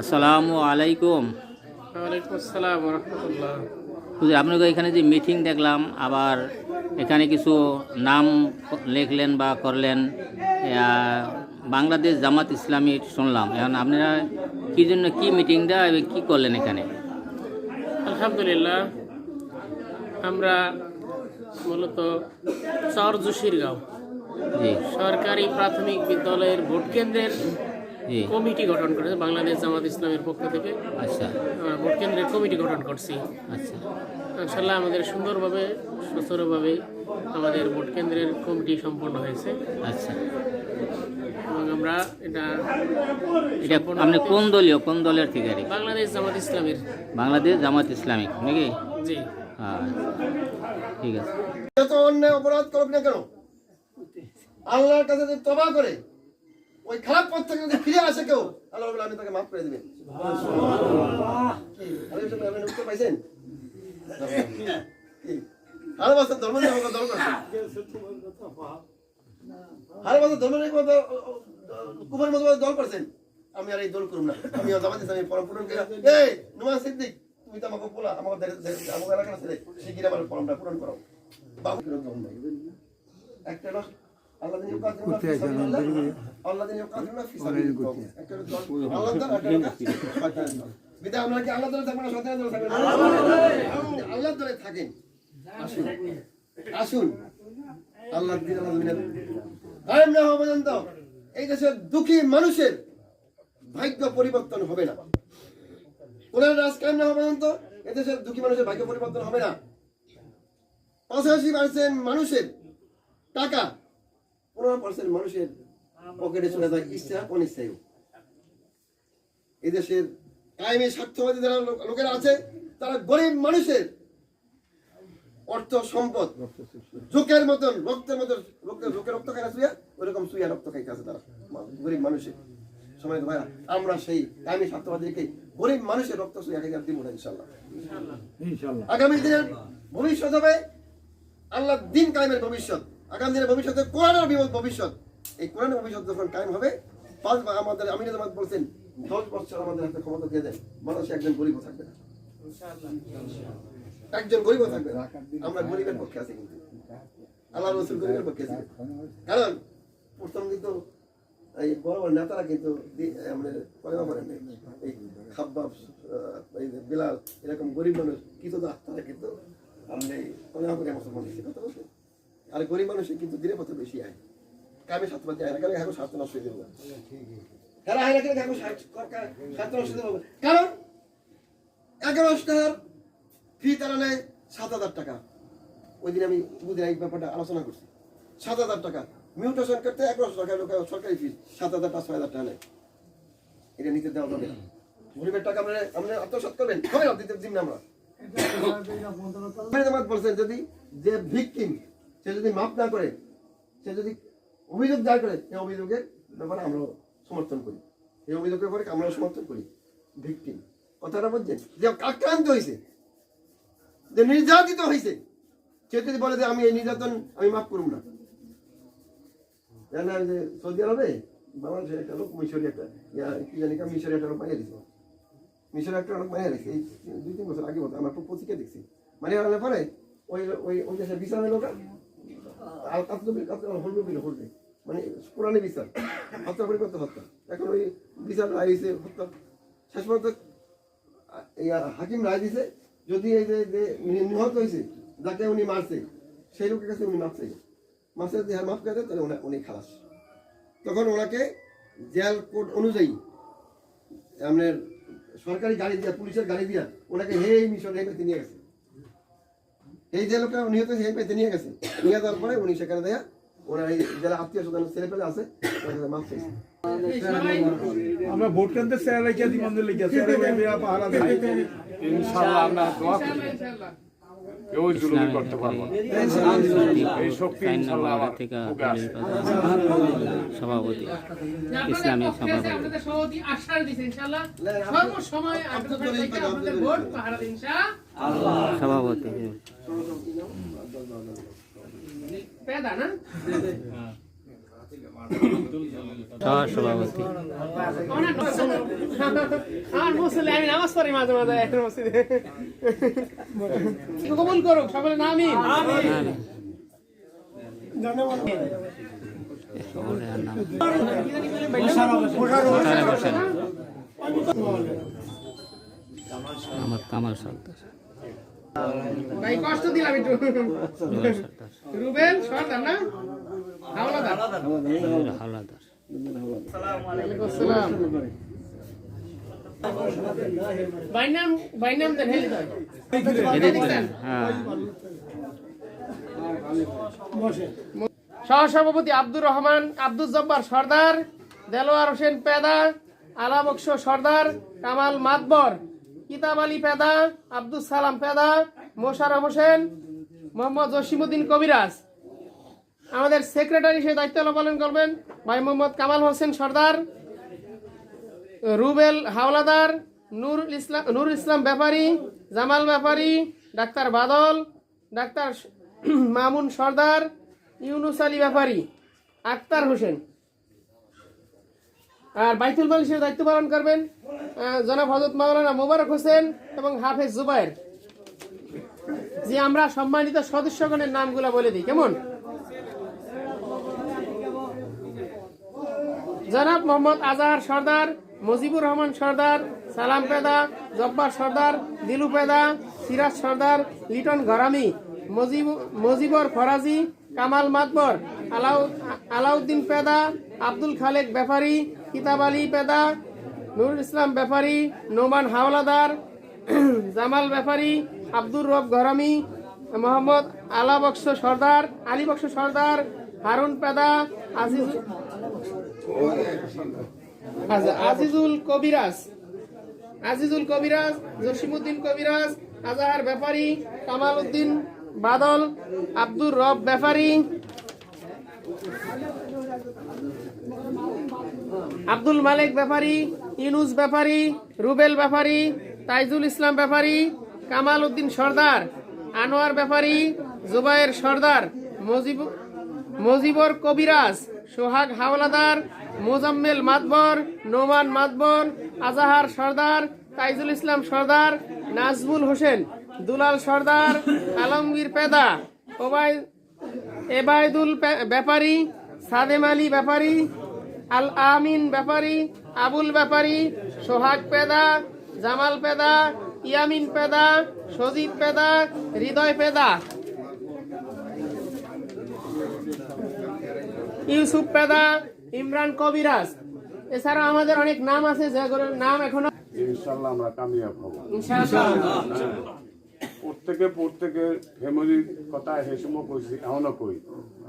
আসসালামু আলাইকুম। আপনাকে এখানে যে মিটিং দেখলাম আবার এখানে কিছু নাম লেখলেন বা করলেন বাংলাদেশ জামাত ইসলামী শুনলাম। এখন আপনারা কি জন্য কি মিটিংটা এবং কি করলেন এখানে? আলহামদুলিল্লাহ আমরা মূলত চর জুশিরগাঁও জি। সরকারি প্রাথমিক বিদ্যালয়ের ভোট কেন্দ্রের কমিটি গঠন করেছে বাংলাদেশ জামাত ইসলামের পক্ষ থেকে। আচ্ছা। আমরা ভোট কেন্দ্রের কমিটি গঠন করছি। আচ্ছা। ইনশাল্লাহ আমাদের সুন্দরভাবে সুস্থভাবে আমাদের ভোট কেন্দ্রের কমিটি সম্পন্ন হয়েছে। আচ্ছা। এবং আমরা এটা এটা আপনি কোন দলীয় কোন দলের বাংলাদেশ জামাত ইসলামের। বাংলাদেশ জামাত ইসলামিক নাকি? জি। হ্যাঁ ঠিক আছে। যত অন্যায় অপরাধ করুক না কেন আল্লাহর কাছে তবা করে ওই খারাপ পথ থেকে যদি ফিরে আসে কেউ আল্লাহ আমি তাকে মাফ করে দেবেন। আপনি পাইছেন? ধর্ম ধর্ম কুমার মতো আমি আর এই দল করুম না। আমি পরম পূরণ করে সিদ্দিক, তুমি তো আমাকে বলা আমাকে আমাকে এলাকার ছেলে। পরমটা পূরণ করো। বাবু একটা আসুন আসুন আল্লাহ না এই দেশের দুঃখী মানুষের ভাগ্য পরিবর্তন হবে না কোরআন রাজ কায়েম না হওয়া পর্যন্ত এদেশের দুঃখী মানুষের ভাগ্য পরিবর্তন হবে না পঁচাশি পার্সেন্ট মানুষের টাকা পনেরো পার্সেন্ট মানুষের পকেটে চলে যায় ইচ্ছা এদেশের কায়েমে স্বার্থবাদী যারা লোকেরা আছে তারা গরিব মানুষের অর্থ সম্পদ জোকের মতন রক্তের মতন রক্তের জোকের রক্ত না সুইয়া ওইরকম সুইয়া রক্ত খাইতে আছে তারা গরিব মানুষের। সময় ভাইয়া আমরা সেই কায়েমে স্বার্থবাদীকে গরিব মানুষের রক্ত সুইয়া খাইতে দিব না ইনশাল্লাহ। আগামী দিনের ভবিষ্যৎ হবে আল্লাহ দিন কায়েমের ভবিষ্যৎ। আগামী দিনের ভবিষ্যতে কোরআনের ভবিষ্যৎ। এই কোরআনের ভবিষ্যৎ যখন কায়েম হবে পাঁচ আমাদের আমির জামাত বলছেন দশ বছর আমাদের হাতে ক্ষমতা দিয়ে দেন। মানুষ একজন গরিব থাকবে না। একজন গরিব থাকবে না। আমরা গরিবের পক্ষে আছি কিন্তু। আল্লাহ রসুল গরিবের পক্ষে আছে। কারণ প্রথম কিন্তু এই বড় বড় নেতারা কিন্তু আমাদের কলেমা করেন এই খাব্বাব এই বিলাল এরকম গরিব মানুষ কিছু তো তারা কিন্তু আপনি কলেমা করে মুসলমান কথা বলতে আর গরিব মানুষের কিন্তু দিনে পথে বেশি আয়। কামে সাতপাতি আয় না কারণ এখন স্বার্থ নষ্ট হয়ে যাবে। এখন নষ্ট যাবে। কারণ টাকার ফি তারা নেয় সাত হাজার টাকা। ওই দিন আমি দুদিন এই ব্যাপারটা আলোচনা করছি। সাত হাজার টাকা। মিউটেশন করতে এগারোশো টাকা লোক সরকারি ফিস সাত হাজার পাঁচ ছয় হাজার টাকা নেয়। এটা নিতে দেওয়া যাবে না। গরিবের টাকা আমরা আমরা আত্মসাৎ করবেন। হবে না দিতে দিন আমরা বলছেন যদি যে ভিকটিম সে যদি মাপ না করে, সে যদি অভিযোগ দায়ের করে, এই অভিযোগের ব্যাপারে আমরা সমর্থন করি। এই অভিযোগের ব্যাপারে আমরা সমর্থন করি ভিকটিম কথাটা বলছেন যে আক্রান্ত হয়েছে যে নির্যাতিত হয়েছে সে যদি বলে যে আমি এই নির্যাতন আমি মাফ করুম না। জানা যে সৌদি আরবে বাংলাদেশের একটা লোক মিশরি একটা কি জানি কা মিশরি একটা লোক বানিয়ে দিছিল মিশরে একটা লোক বানিয়ে দিচ্ছে এই দুই তিন বছর আগে মতো, আমরা খুব পত্রিকা দেখছি। মানে পরে ওই ওই ওই দেশের বিচার লোক আর কাতলবি কাতল হলবে বিল হলবে মানে পুরানি বিচার হত্যা করে করতে হত্যা। এখন ওই বিচার রায় হয়েছে হত্যা। শেষ পর্যন্ত হাকিম রায় দিছে যদি এই যে নিহত হয়েছে, যাকে উনি মারছে, সেই লোকের কাছে উনি চাই মাফ চাই হ্যাঁ মাফ করে তাহলে উনি- খালাস। তখন ওনাকে জেল কোড অনুযায়ী আপনার সরকারি গাড়ি দিয়া, পুলিশের গাড়ি দিয়া, ওনাকে হে মিশন হে নিয়ে গেছে। এই যে লোকটা নিহত হে পেতে নিয়ে গেছে। নিয়ে যাওয়ার পরে উনি সেখানে দেয়া ওনার এই যারা আত্মীয় স্বজন ছেলে পেলে আছে মাফ চাইছে। আমরা ভোট কেন্দ্রে স্যার লেগে দিই মন্দির লেগে পাহারা দেয় ইনশাআল্লাহ আমরা দোয়া করি। কেউ জুলুমি করতে পারব না। এই শক্তি ইনশাআল্লাহ আমার সভাপতি আছে, সভাপতি। আশ্বাস দিয়েছে ইনশাআল্লাহ সর্বসময় আপনি আপনাদের ভোট পাহারা ইনশাআল্লাহ সভাপতি সভাপতি আমার মুসলি আমি নামাজ পড়ি মাঝে মাঝে এখন মসজিদে। কবুল করুক সকলে নাম আমার কামাল সর্দার ভাই কষ্ট দিলাম একটু। রুবেল সর্দার না? হাওলাদার। হাওলাদার দেন হেলি সহসভাপতি আব্দুর রহমান আব্দুল জব্বার সর্দার দেলোয়ার হোসেন পেদা আলা বক্স সর্দার কামাল মাতবর। কিতাব আলী পেদা আব্দুল সালাম পেদা মোশারফ হোসেন, মোহাম্মদ জসিমুদ্দিন কবিরাজ। আমাদের সেক্রেটারি সে দায়িত্ব পালন করবেন, ভাই মোহাম্মদ কামাল হোসেন সর্দার, রুবেল হাওলাদার নূর ইসলাম নূর ইসলাম ব্যাপারী, জামাল ব্যাপারী, ডাক্তার বাদল, ডাক্তার মামুন সর্দার, ইউনুস আলী ব্যাপারী, আক্তার হোসেন। আর বাইতুল মাল হিসেবে দায়িত্ব পালন করবেন জনাব হজরত মাওলানা মোবারক হোসেন এবং হাফেজ জুবাইর যে আমরা সম্মানিত সদস্যগণের নামগুলো বলে দিই, কেমন? জনাব মোহাম্মদ আজহার সর্দার, মজিবুর রহমান সর্দার, সালাম পেদা, জব্বার সর্দার, দিলু পেদা, সিরাজ সর্দার, লিটন ঘরামি, মজিব মজিবর ফরাজি, কামাল মাতবর। আলাউ আলাউদ্দিন পেদা আব্দুল খালেক ব্যাপারী কিতাব আলী পেদা নুরুল ইসলাম ব্যাপারী নোমান হাওলাদার জামাল ব্যাপারী আব্দুর রব ঘরামি মোহাম্মদ আলা বক্স সর্দার আলী বক্স সর্দার হারুন পেদা আজিজ আচ্ছা, আজিজুল কবিরাজ আজিজুল কবিরাজ জসিমুদ্দিন কবিরাজ আজাহার ব্যাপারী কামাল উদ্দিন বাদল আব্দুর রব ব্যাপারী আব্দুল মালিক ব্যাপারী, ইউনুস ব্যাপারী, রুবেল ব্যাপারী, তাইজুল ইসলাম ব্যাপারী, কামাল উদ্দিন সর্দার, আনোয়ার ব্যাপারী, জুবায়ের সর্দার, মজিব, মজিবর কবিরাজ, সোহাগ হাওলাদার, মোজাম্মেল মাতবর, নোমান মাতবর, আজাহার সর্দার, তাইজুল ইসলাম সর্দার, নাজমুল হোসেন, দুলাল সর্দার, আলমগীর পেদা ওবায় এবায়দুল ব্যাপারী, সাদেম আলী ব্যাপারী আল আমিন ব্যাপারী আবুল ব্যাপারী সোহাগ পেদা জামাল পেদা ইয়ামিন পেদা সজিব পেদা হৃদয় পেদা। ইউসুফ পেদা ইমরান কবিরাজ। এছাড়া আমাদের অনেক নাম আছে যেগুলোর নাম এখনও ইনশাল্লাহ আমরা কামিয়াব হব। ইনশাআল্লাহ। প্রত্যেকে প্রত্যেকের ফ্যামিলির কথা সে সময় কইছি এখনও কই।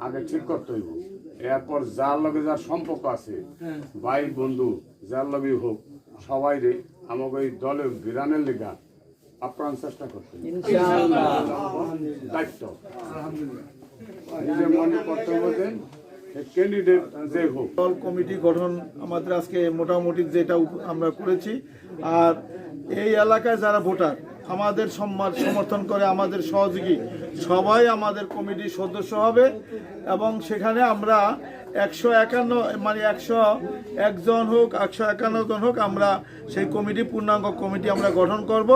আগে ঠিক করতে হইব। এরপর যার লগে যার সম্পর্ক আছে ভাই বন্ধু যার লগে হোক সবাই রে আমাকে এই দলে বিরানের লেখা আপ্রাণ চেষ্টা করতে দায়িত্ব। নিজের মনে কর্তব্য দেন ক্যান্ডিডেট যে হোক। দল কমিটি গঠন আমাদের আজকে মোটামুটি যেটা আমরা করেছি। আর এই এলাকায় যারা ভোটার আমাদের সম্মান সমর্থন করে, আমাদের সহযোগী। সবাই আমাদের কমিটির সদস্য হবে এবং সেখানে আমরা একশো একান্ন মানে একশো একজন হোক, একশো একান্ন জন হোক, আমরা সেই কমিটি, পূর্ণাঙ্গ কমিটি আমরা গঠন করব।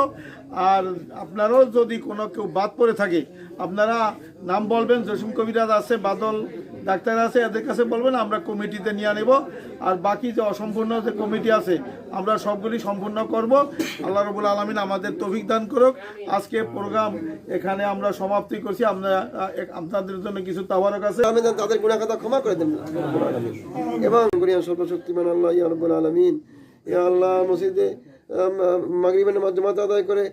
আর আপনারাও যদি কোনো কেউ বাদ পড়ে থাকে, আপনারা নাম বলবেন, জসিম কবিরাজ আছে, বাদল ডাক্তার আছে, এদের কাছে বলবেন, আমরা কমিটিতে নিয়ে নেব আর বাকি যে অসম্পূর্ণ যে কমিটি আছে, আমরা সবগুলি সম্পূর্ণ করব। আল্লাহ রবুল আলমিন আমাদের তৌফিক দান করুক। আজকে প্রোগ্রাম এখানে আমরা সমাপ্তি করছি। আমরা আপনাদের জন্য কিছু তাবারক আছে। তাদের গুণা কথা ক্ষমা করে দেন। এবং সর্বশক্তিমান আল্লাহ আলামিন। আল্লাহ, মসজিদে মাগরিবের মাধ্যমে আদায় করে